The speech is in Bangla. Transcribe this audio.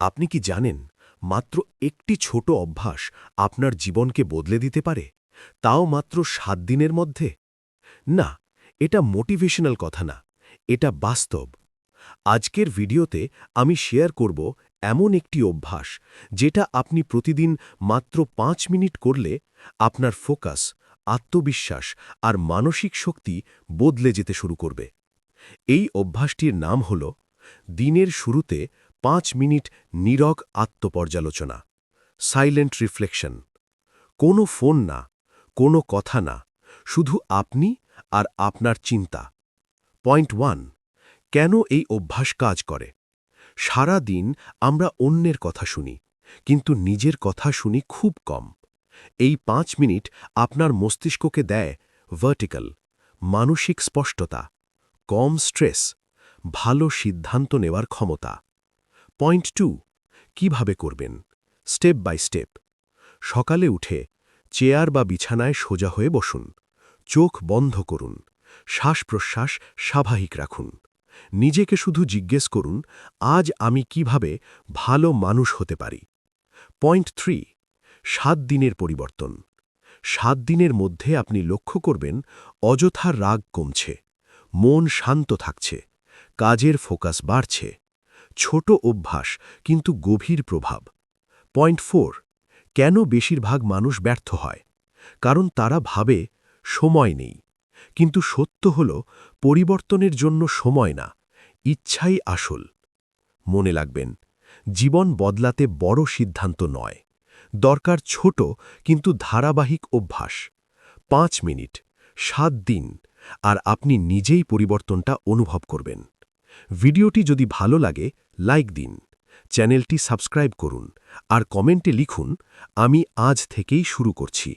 আপনি কি জানেন, মাত্র একটি ছোট অভ্যাস আপনার জীবনকে বদলে দিতে পারে? তাও মাত্র সাত দিনের মধ্যে? না, এটা মোটিভেশনাল কথা না, এটা বাস্তব। আজকের ভিডিওতে আমি শেয়ার করব এমন একটি অভ্যাস যেটা আপনি প্রতিদিন মাত্র পাঁচ মিনিট করলে আপনার ফোকাস, আত্মবিশ্বাস আর মানসিক শক্তি বদলে যেতে শুরু করবে। এই অভ্যাসটির নাম হল, দিনের শুরুতে পাঁচ মিনিট নীরগ আত্মপর্যালোচনা সাইলেন্ট রিফ্লেকশন কোনো ফোন না, কোনো কথা না, শুধু আপনি আর আপনার চিন্তা। পয়েন্ট ওয়ান কেন এই অভ্যাস কাজ করে? সারা দিন আমরা অন্যের কথা শুনি, কিন্তু নিজের কথা শুনি খুব কম। এই পাঁচ মিনিট আপনার মস্তিষ্ককে দেয় ভার্টিক্যাল মানসিক স্পষ্টতা, কম স্ট্রেস ভালো সিদ্ধান্ত নেওয়ার ক্ষমতা। পয়েন্ট টু, কীভাবে করবেন? Step by step. সকালে উঠে চেয়ার বা বিছানায় সোজা হয়ে বসুন। চোখ বন্ধ করুন। শ্বাস প্রশ্বাস স্বাভাবিক রাখুন। নিজেকে শুধু জিজ্ঞেস করুন, আজ আমি কীভাবে ভালো মানুষ হতে পারি? পয়েন্ট থ্রি, সাত দিনের পরিবর্তন। সাত দিনের মধ্যে আপনি লক্ষ্য করবেন অযথা রাগ কমছে, মন শান্ত থাকছে, কাজের ফোকাস বাড়ছে। ছোট অভ্যাস, কিন্তু গভীর প্রভাব। পয়েন্ট ফোর, কেন বেশিরভাগ মানুষ ব্যর্থ হয়? কারণ তারা ভাবে, সময় নেই। কিন্তু সত্য হল, পরিবর্তনের জন্য সময় না, ইচ্ছাই আসল। মনে লাগবেন জীবন বদলাতে বড় সিদ্ধান্ত নয়। দরকার ছোট, কিন্তু ধারাবাহিক অভ্যাস। পাঁচ মিনিট, সাত দিন, আর আপনি নিজেই পরিবর্তনটা অনুভব করবেন। ভিডিওটি যদি ভালো লাগে, লাইক দিন। চ্যানেলটি সাবস্ক্রাইব করুন। আর কমেন্টে লিখুন, আমি আজ থেকেই শুরু করছি।